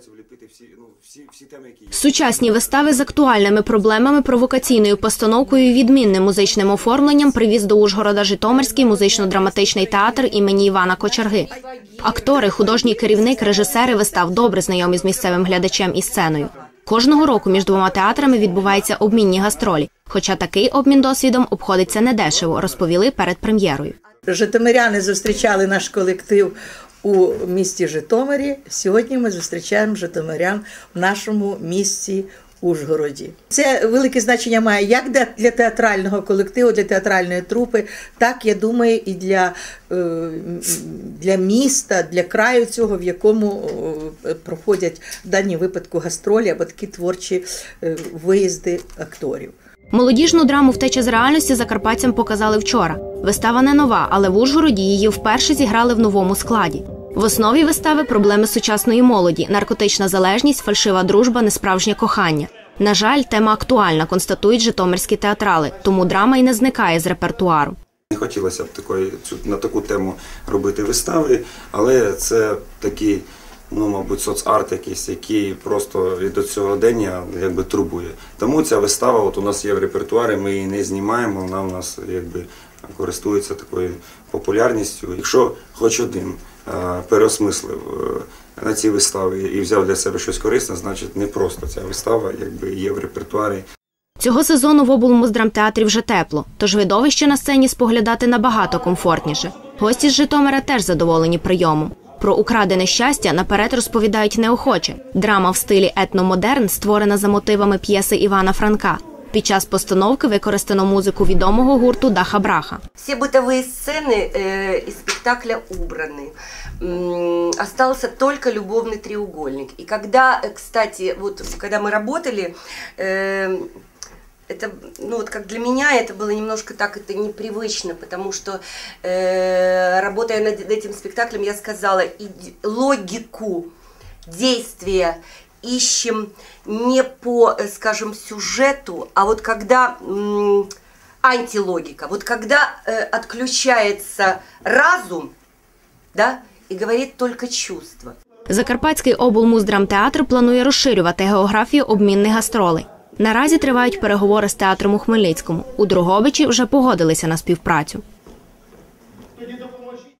намагаються вліпити всі, ну, всі, всі теми, які є. Сучасні вистави з актуальними проблемами, провокаційною постановкою і відмінним музичним оформленням привіз до Ужгорода Житомирський музично-драматичний театр імені Івана Кочерги. Актори, художній керівник, режисери вистав добре знайомі з місцевим глядачем і сценою. Кожного року між двома театрами відбуваються обмінні гастролі. Хоча такий обмін досвідом обходиться недешево, розповіли перед прем'єрою. Житомиряни зустрічали наш колектив у місті Житомирі. Сьогодні ми зустрічаємо Житомирян в нашому місті Ужгороді. Це велике значення має як для- театрального колективу, для театральної трупи, так я думаю, і для, е, для міста, для краю цього, в якому е, проходять в даній випадку гастролі або такі творчі е, виїзди акторів. Молодіжну драму Втеча з реальності закарпатцям показали вчора. Вистава не нова, але в Ужгороді її вперше зіграли в новому складі. В основі вистави проблеми сучасної молоді, наркотична залежність, фальшива дружба, несправжнє кохання. На жаль, тема актуальна, констатують житомирські театрали, тому драма й не зникає з репертуару. Не хотілося б такої, на таку тему робити вистави, але це такий, ну, мабуть, соцарт якийсь, який просто і до цього дня якби турбує. Тому ця вистава от у нас є в репертуарі, ми її не знімаємо, вона у нас якби користується такою популярністю. Якщо хоч один е, переосмислив е, на цій виставі і взяв для себе щось корисне, значить не просто ця вистава якби є в репертуарі. Цього сезону в облмуздрамтеатрі вже тепло, тож видовище на сцені споглядати набагато комфортніше. Гості з Житомира теж задоволені прийомом. Про украдене щастя наперед розповідають неохоче. Драма в стилі етномодерн створена за мотивами п'єси Івана Франка. Під час постановки використано музику відомого гурту Даха Браха. Все бытовые сцены э, из спектакля убраны. М, Остался только любовный треугольник. И когда, э, кстати, вот когда мы работали, э, это, ну вот как для меня это было немножко так это непривычно, потому что э, работая над этим спектаклем, я сказала иди- логику действия ищем не по, э, скажем, сюжету, а вот когда м, антилогика, вот когда э, отключается разум, да, и говорит только чувство. Закарпатський облмуздрамтеатр планує розширювати географію обмінних гастролей. Наразі тривають переговори з театром у Хмельницькому. У Дрогобичі вже погодилися на співпрацю.